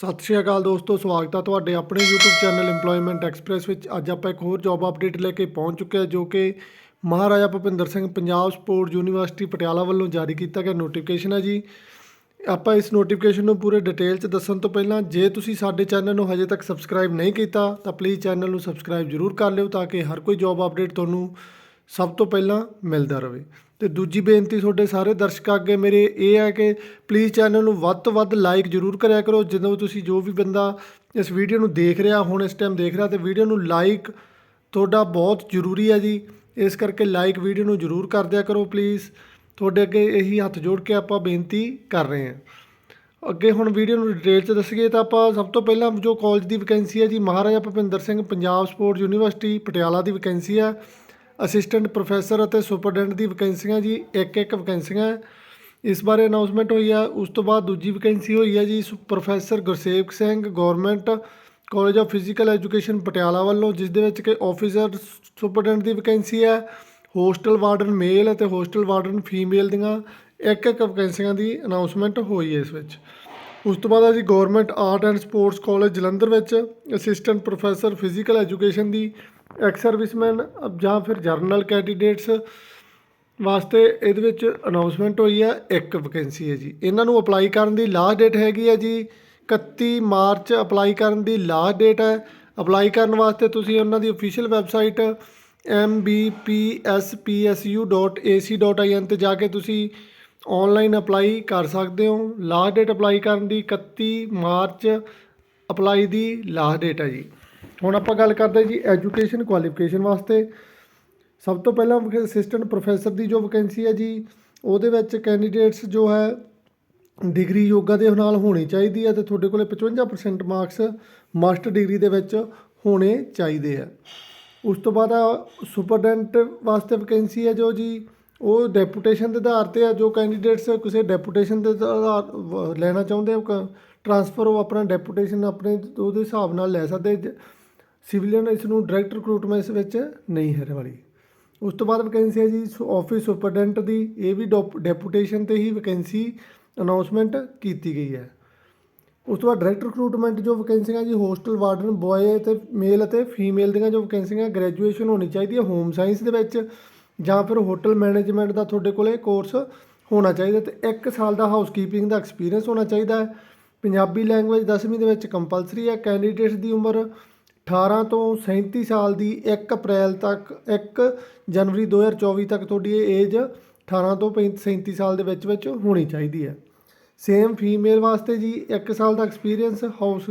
ਸਤਿ ਸ਼੍ਰੀ ਅਕਾਲ ਦੋਸਤੋ, ਸਵਾਗਤ ਹੈ ਤੁਹਾਡੇ ਆਪਣੇ YouTube ਚੈਨਲ EMPLOYMENT ਐਕਸਪ੍ਰੈਸ ਵਿੱਚ। ਅੱਜ ਆਪਾਂ ਇੱਕ ਹੋਰ ਜੌਬ ਅਪਡੇਟ ਲੈ ਕੇ ਪਹੁੰਚ ਚੁੱਕੇ ਹਾਂ, ਜੋ ਕਿ ਮਹਾਰਾਜਾ ਭੁਪਿੰਦਰ ਸਿੰਘ ਪੰਜਾਬ ਸਪੋਰਟ ਯੂਨੀਵਰਸਿਟੀ ਪਟਿਆਲਾ ਵੱਲੋਂ ਜਾਰੀ ਕੀਤਾ ਗਿਆ ਨੋਟੀਫਿਕੇਸ਼ਨ ਹੈ ਜੀ। ਆਪਾਂ ਇਸ ਨੋਟੀਫਿਕੇਸ਼ਨ ਨੂੰ ਪੂਰੇ ਡਿਟੇਲ 'ਚ ਦੱਸਣ ਤੋਂ ਪਹਿਲਾਂ, ਜੇ ਤੁਸੀਂ ਸਾਡੇ ਚੈਨਲ ਨੂੰ ਹਜੇ ਤੱਕ ਸਬਸਕ੍ਰਾਈਬ ਨਹੀਂ ਕੀਤਾ, ਤਾਂ ਪਲੀਜ਼ ਚੈਨਲ ਨੂੰ ਸਬਸਕ੍ਰਾਈਬ ਜ਼ਰੂਰ ਕਰ ਲਿਓ, ਤਾਂ ਕਿ ਹਰ ਕੋਈ ਜੌਬ ਅਪਡੇਟ ਤੁਹਾਨੂੰ ਸਭ ਤੋਂ ਪਹਿਲਾਂ ਮਿਲਦਾ ਰਹੇ। ਤੇ ਦੂਜੀ ਬੇਨਤੀ ਤੁਹਾਡੇ ਸਾਰੇ ਦਰਸ਼ਕਾਂ ਅੱਗੇ ਮੇਰੇ ਇਹ ਹੈ ਕਿ ਪਲੀਜ਼ ਚੈਨਲ ਨੂੰ ਵੱਧ ਤੋਂ ਵੱਧ ਲਾਈਕ ਜ਼ਰੂਰ ਕਰਿਆ ਕਰੋ। ਜਦੋਂ ਤੁਸੀਂ ਜੋ ਵੀ ਬੰਦਾ ਇਸ ਵੀਡੀਓ ਨੂੰ ਦੇਖ ਰਿਹਾ, ਹੁਣ ਇਸ ਟਾਈਮ ਦੇਖ ਰਿਹਾ, ਤੇ ਵੀਡੀਓ ਨੂੰ ਲਾਈਕ ਤੁਹਾਡਾ ਬਹੁਤ ਜ਼ਰੂਰੀ ਹੈ ਜੀ। ਇਸ ਕਰਕੇ ਲਾਈਕ ਵੀਡੀਓ ਨੂੰ ਜ਼ਰੂਰ ਕਰ ਦਿਆ ਕਰੋ ਪਲੀਜ਼ ਤੁਹਾਡੇ ਅੱਗੇ ਇਹੀ ਹੱਥ ਜੋੜ ਕੇ ਆਪਾਂ ਬੇਨਤੀ ਕਰ ਰਹੇ ਹਾਂ। ਅੱਗੇ ਹੁਣ ਵੀਡੀਓ ਨੂੰ ਡਿਟੇਲ 'ਚ ਦੱਸੀਏ ਤਾਂ ਆਪਾਂ ਸਭ ਤੋਂ ਪਹਿਲਾਂ ਜੋ ਕਾਲਜ ਦੀ ਵੈਕੈਂਸੀ ਹੈ ਜੀ, ਮਹਾਰਾਜਾ ਭੁਪਿੰਦਰ ਸਿੰਘ ਪੰਜਾਬ ਸਪੋਰਟ ਯੂਨੀਵਰਸਿਟੀ ਪਟਿਆਲਾ ਦੀ ਵੈਕੈਂਸੀ ਹੈ। ਅਸਿਸਟੈਂਟ ਪ੍ਰੋਫੈਸਰ ਅਤੇ ਸੁਪਰਡੈਂਟ ਦੀ ਵੈਕੈਂਸੀਆਂ ਜੀ, ਇੱਕ ਇੱਕ ਵੈਕੈਂਸੀਆਂ। ਇਸ ਬਾਰੇ ਅਨਾਉਂਸਮੈਂਟ ਹੋਈ ਆ, ਉਸ ਤੋਂ ਬਾਅਦ ਦੂਜੀ ਵੈਕੈਂਸੀ ਹੋਈ ਹੈ ਜੀ, ਸੁ- professor Gursewak Singh government college of physical education Patiala ਵੱਲੋਂ, ਜਿਸ ਦੇ ਵਿੱਚ ਕਿ ਆਫੀਸਰ ਸੁਪਰਡੈਂਟ ਦੀ ਵੈਕੈਂਸੀ ਹੈ ਹੋਸਟਲ ਵਾਰਡਨ ਮੇਲ ਅਤੇ ਹੋਸਟਲ ਵਾਰਡਨ ਫੀਮੇਲ ਦੀਆਂ ਇੱਕ ਇੱਕ ਵੈਕੈਂਸੀਆਂ ਦੀ ਅਨਾਉਂਸਮੈਂਟ ਹੋਈ ਹੈ ਇਸ ਵਿੱਚ। ਉਸ ਤੋਂ ਬਾਅਦ ਆ ਜੀ government art and sports college Jalandhar ਵਿੱਚ ਅਸਿਸਟੈਂਟ ਪ੍ਰੋਫੈਸਰ ਫਿਜ਼ੀਕਲ ਐਜੂਕੇਸ਼ਨ ਦੀ ਐਕਸ ਸਰਵਿਸਮੈਨ ਜਾਂ ਫਿਰ ਜਰਨਲ ਕੈਂਡੀਡੇਟਸ ਵਾਸਤੇ ਇਹਦੇ ਵਿੱਚ ਅਨਾਉਂਸਮੈਂਟ ਹੋਈ ਹੈ, ਇੱਕ ਵੈਕੈਂਸੀ ਹੈ ਜੀ। ਇਹਨਾਂ ਨੂੰ ਅਪਲਾਈ ਕਰਨ ਦੀ ਲਾਸਟ ਡੇਟ ਹੈਗੀ ਹੈ ਜੀ। 31 ਮਾਰਚ ਅਪਲਾਈ ਕਰਨ ਦੀ ਲਾਸਟ ਡੇਟ ਹੈ। ਅਪਲਾਈ ਕਰਨ ਵਾਸਤੇ ਤੁਸੀਂ ਉਹਨਾਂ ਦੀ ਅਫੀਸ਼ੀਅਲ ਵੈਬਸਾਈਟ mbpspsu.ac.in ਤੇ ਜਾ ਕੇ ਤੁਸੀਂ ਆਨਲਾਈਨ ਅਪਲਾਈ ਕਰ ਸਕਦੇ ਹੋ। ਲਾਸਟ ਡੇਟ ਅਪਲਾਈ ਕਰਨ ਦੀ 31 ਮਾਰਚ ਅਪਲਾਈ ਦੀ ਲਾਸਟ ਡੇਟ ਹੈ ਜੀ। ਹੁਣ ਆਪਾਂ ਗੱਲ ਕਰਦੇ ਜੀ ਐਜੂਕੇਸ਼ਨ ਕੁਆਲੀਫਿਕੇਸ਼ਨ ਵਾਸਤੇ। ਸਭ ਤੋਂ ਪਹਿਲਾਂ ਅਸਿਸਟੈਂਟ ਪ੍ਰੋਫੈਸਰ ਦੀ ਜੋ ਵੈਕੈਂਸੀ ਹੈ ਜੀ, ਉਹਦੇ ਵਿੱਚ ਕੈਂਡੀਡੇਟਸ ਜੋ ਹੈ ਡਿਗਰੀ ਯੋਗਾ ਦੇ ਨਾਲ ਹੋਣੀ ਚਾਹੀਦੀ ਹੈ ਤੇ ਤੁਹਾਡੇ ਕੋਲੇ 55% ਮਾਰਕਸ ਮਾਸਟਰ ਡਿਗਰੀ ਦੇ ਵਿੱਚ ਹੋਣੇ ਚਾਹੀਦੇ ਆ। ਉਸ ਤੋਂ ਬਾਅਦ ਸੁਪਰਡੈਂਟ ਵਾਸਤੇ ਵੈਕੈਂਸੀ ਹੈ ਜੋ ਜੀ, ਉਹ ਡੈਪੂਟੇਸ਼ਨ ਦੇ ਆਧਾਰ ਤੇ ਆ, ਜੋ ਕੈਂਡੀਡੇਟਸ ਕਿਸੇ ਡੈਪੂਟੇਸ਼ਨ ਦੇ ਆਧਾਰ ਲੈਣਾ ਚਾਹੁੰਦੇ ਆ ਟ੍ਰਾਂਸਫਰ ਉਹ ਆਪਣਾ ਡੈਪੂਟੇਸ਼ਨ ਆਪਣੇ, ਉਹਦੇ ਹਿਸਾਬ ਨਾਲ ਲੈ ਸਕਦੇ ਜ- ਸਿਵਲੀਅਨ ਇਸ ਨੂੰ ਡਾਇਰੈਕਟ ਰਿਕਰੂਟਮੈਂਟ ਵਿੱਚ ਨਹੀਂ ਹੈ ਵਾਲੀ। ਉਸ ਤੋਂ ਬਾਅਦ ਵੈਕੈਂਸੀ ਹੈ ਜੀ ਆਫਿਸ ਸੁਪਰਡੈਂਟ ਦੀ। ਇਹ ਵੀ ਡੈਪੂਟੇਸ਼ਨ ਤੇ ਹੀ ਵੈਕੈਂਸੀ ਅਨਾਉਂਸਮੈਂਟ ਕੀਤੀ ਗਈ ਹੈ। ਉਸ ਤੋਂ ਬਾਅਦ ਡਾਇਰੈਕਟ ਰਿਕਰੂਟਮੈਂਟ ਜੋ ਵੈਕੈਂਸੀਆਂ ਜੀ ਹੋਸਟਲ ਵਾਰਡਨ ਬॉय ਤੇ ਮੇਲ ਅਤੇ ਫੀਮੇਲ ਦੀਆਂ ਜੋ ਵੈਕੈਂਸੀਆਂ ਗ੍ਰੈਜੂਏਸ਼ਨ ਹੋਣੀ ਚਾਹੀਦੀ ਹੈ ਹੋਮ ਸਾਇੰਸ ਦੇ ਵਿੱਚ ਜਾਂ ਫਿਰ ਹੋਟਲ ਮੈਨੇਜਮੈਂਟ ਦਾ ਤੁਹਾਡੇ ਕੋਲੇ ਕੋਰਸ ਹੋਣਾ ਚਾਹੀਦਾ ਤੇ 1 ਸਾਲ ਦਾ ਹਾਊਸਕੀਪਿੰਗ ਦਾ ਐਕਸਪੀਰੀਅੰਸ ਹੋਣਾ ਚਾਹੀਦਾ ਹੈ। ਪੰਜਾਬੀ ਲੈਂਗੁਏਜ 10ਵੀਂ ਦੇ ਵਿੱਚ ਕੰਪਲਸਰੀ ਹੈ ਕੈਂਡੀਡੇਟਸ ਦੀ ਉਮਰ 18 ਤੋਂ 37 ਸਾਲ ਦੀ 1 ਅਪ੍ਰੈਲ ਤੱਕ 1 ਜਨਵਰੀ 2024 ਤੱਕ ਤੁਹਾਡੀ ਇਹ ਏਜ 18 ਤੋਂ 37 ਸਾਲ ਦੇ ਵਿੱਚ ਵਿੱਚ ਹੋਣੀ ਚਾਹੀਦੀ ਹੈ। ਸੇਮ ਫੀਮੇਲ ਵਾਸਤੇ ਜੀ 1 ਸਾਲ ਦਾ ਐਕਸਪੀਰੀਅੰਸ ਹਾਊਸ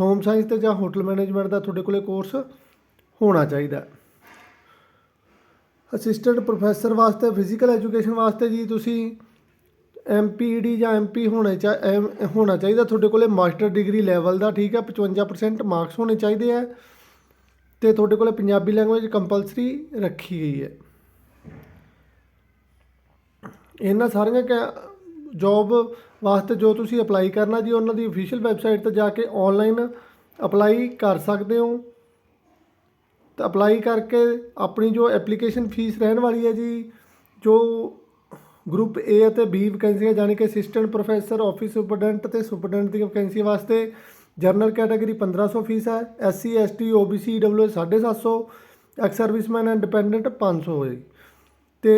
ਹੋਮ ਸਾਇੰਸ ਤੇ ਜਾਂ ਹੋਟਲ ਮੈਨੇਜਮੈਂਟ ਦਾ ਤੁਹਾਡੇ ਕੋਲੇ ਕੋਰਸ ਹੋਣਾ ਚਾਹੀਦਾ ਅਸਿਸਟੈਂਟ ਪ੍ਰੋਫੈਸਰ ਵਾਸਤੇ ਫਿਜ਼ੀਕਲ ਐਜੂਕੇਸ਼ਨ ਵਾਸਤੇ ਜੀ, ਤੁਸੀਂ ਐਮਪੀਡੀ ਜਾਂ ਐਮਪੀ ਹੋਣੇ ਚਾ ਐਮ- ਹੋਣਾ ਚਾਹੀਦਾ। ਤੁਹਾਡੇ ਕੋਲੇ ਮਾਸਟਰ ਡਿਗਰੀ ਲੈਵਲ ਦਾ ਠੀਕ ਹੈ 55% ਮਾਰਕਸ ਹੋਣੇ ਚਾਹੀਦੇ ਆ ਤੇ ਤੁਹਾਡੇ ਕੋਲੇ ਪੰਜਾਬੀ ਲੈਂਗੁਏਜ ਕੰਪਲਸਰੀ ਰੱਖੀ ਗਈ ਹੈ। ਇਹਨਾਂ ਸਾਰੀਆਂ ਜੌਬ ਵਾਸਤੇ ਜੋ ਤੁਸੀਂ ਅਪਲਾਈ ਕਰਨਾ ਜੀ, ਉਹਨਾਂ ਦੀ ਅਫੀਸ਼ੀਅਲ ਵੈਬਸਾਈਟ ਤੇ ਜਾ ਕੇ ਆਨਲਾਈਨ ਅਪਲਾਈ ਕਰ ਸਕਦੇ ਹੋ। ਤਾਂ ਅਪਲਾਈ ਕਰਕੇ ਆਪਣੀ ਜੋ ਐਪਲੀਕੇਸ਼ਨ ਫੀਸ ਰਹਿਣ ਵਾਲੀ ਹੈ ਜੀ, ਜੋ ਗਰੁੱਪ ਏ ਅਤੇ ਬੀ ਵੈਕੈਂਸੀਆਂ ਜਾਣੀ ਕਿ ਅਸਿਸਟੈਂਟ ਪ੍ਰੋਫੈਸਰ ਆਫਿਸ ਸੁਪਰਡੈਂਟ ਤੇ ਸੁਪਰਡੈਂਟ ਦੀ ਵੈਕੈਂਸੀ ਵਾਸਤੇ ਜਨਰਲ ਕੈਟਾਗਰੀ 1500 ਫੀਸ ਹੈ SC ST OBC EW 750 ex serviceman and dependent 500 ਹੈ ਜੀ। ਤੇ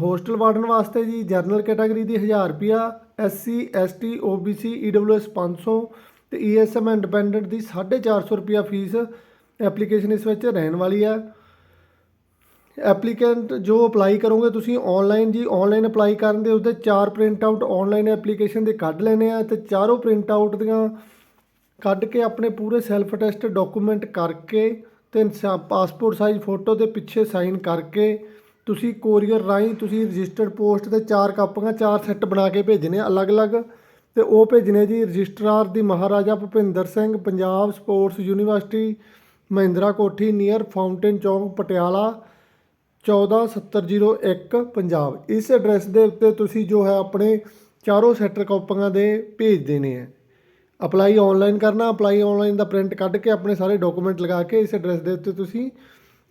ਹੋਸਟਲ ਵਾਰਡਨ ਵਾਸਤੇ ਜੀ ਜਨਰਲ ਕੈਟਾਗਰੀ ਦੀ 1000 ਰੁਪਿਆ ਐਸਸੀ ਐਸਟੀ ਓਬੀਸੀ ਈਡਬਲਯੂਐਸ 500 ਤੇ ਈਐਸਐਮ ਐਂਡ ਡਿਪੈਂਡੈਂਟ ਦੀ 450 ਰੁਪਿਆ ਫੀਸ ਐਪਲੀਕੇਸ਼ਨ ਇਸ ਵਿੱਚ ਰਹਿਣ ਵਾਲੀ ਹੈ ਐਪਲੀਕੈਂਟ ਜੋ ਅਪਲਾਈ ਕਰੋਗੇ, ਤੁਸੀਂ ਆਨਲਾਈਨ ਜੀ ਆਨਲਾਈਨ ਅਪਲਾਈ ਕਰਨ ਦੇ ਉਸਦੇ ਚਾਰ ਪ੍ਰਿੰਟ ਆਊਟ ਆਨਲਾਈਨ ਐਪਲੀਕੇਸ਼ਨ ਦੇ ਕੱਢ ਲੈਣੇ ਆ ਤੇ ਚਾਰੋਂ ਪ੍ਰਿੰਟ ਆਊਟ ਦੀਆਂ ਕੱਢ ਕੇ ਆਪਣੇ ਪੂਰੇ ਸੈਲਫ ਅਟੈਸਟ ਡਾਕੂਮੈਂਟ ਕਰਕੇ ਤੇ ਪਾਸਪੋਰਟ ਸਾਈਜ਼ ਫੋਟੋ ਦੇ ਪਿੱਛੇ ਸਾਈਨ ਕਰਕੇ ਤੁਸੀਂ ਕੋਰੀਅਰ ਰਾਹੀਂ ਤੁਸੀਂ ਰਜਿਸਟਰਡ ਪੋਸਟ ਤੇ ਚਾਰ ਕਾਪੀਆਂ, ਚਾਰ ਸੈੱਟ ਬਣਾ ਕੇ ਭੇਜਣੇ ਅਲੱਗ-ਅਲੱਗ ਤੇ ਉਹ ਭੇਜਣੇ ਜੀ ਰਜਿਸਟਰਾਰ ਦੀ Maharaja Bhupinder Singh, Punjab sports university Mahindra Kothi near fountain ਚੌਂਕ ਪਟਿਆਲਾ 14701 ਪੰਜਾਬ। ਇਸ ਐਡਰੈਸ ਦੇ ਉੱਤੇ ਤੁਸੀਂ ਜੋ ਹੈ ਆਪਣੇ ਚਾਰੋਂ ਸੈਟਰ ਕਾਪੀਆਂ ਦੇ ਭੇਜ ਦੇਣੇ ਹੈ। ਅਪਲਾਈ ਆਨਲਾਈਨ ਕਰਨਾ, ਅਪਲਾਈ ਆਨਲਾਈਨ ਦਾ ਪ੍ਰਿੰਟ ਕੱਢ ਕੇ ਆਪਣੇ ਸਾਰੇ ਡਾਕੂਮੈਂਟ ਲਗਾ ਕੇ ਇਸ ਐਡਰੈਸ ਦੇ ਉੱਤੇ ਤੁਸੀਂ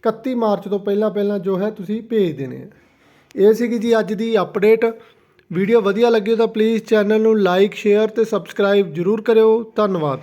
31 ਮਾਰਚ ਤੋਂ ਪਹਿਲਾਂ ਪਹਿਲਾਂ ਜੋ ਹੈ ਤੁਸੀਂ ਭੇਜ ਦੇਣੇ ਹੈ। ਇਹ ਸੀਗੀ ਜੀ ਅੱਜ ਦੀ ਅਪਡੇਟ। ਵੀਡੀਓ ਵਧੀਆ ਲੱਗੀ ਤਾਂ ਪਲੀਜ਼ ਚੈਨਲ ਨੂੰ ਲਾਈਕ ਸ਼ੇਅਰ ਤੇ ਸਬਸਕ੍ਰਾਈਬ ਜ਼ਰੂਰ ਕਰਿਓ। ਧੰਨਵਾਦ।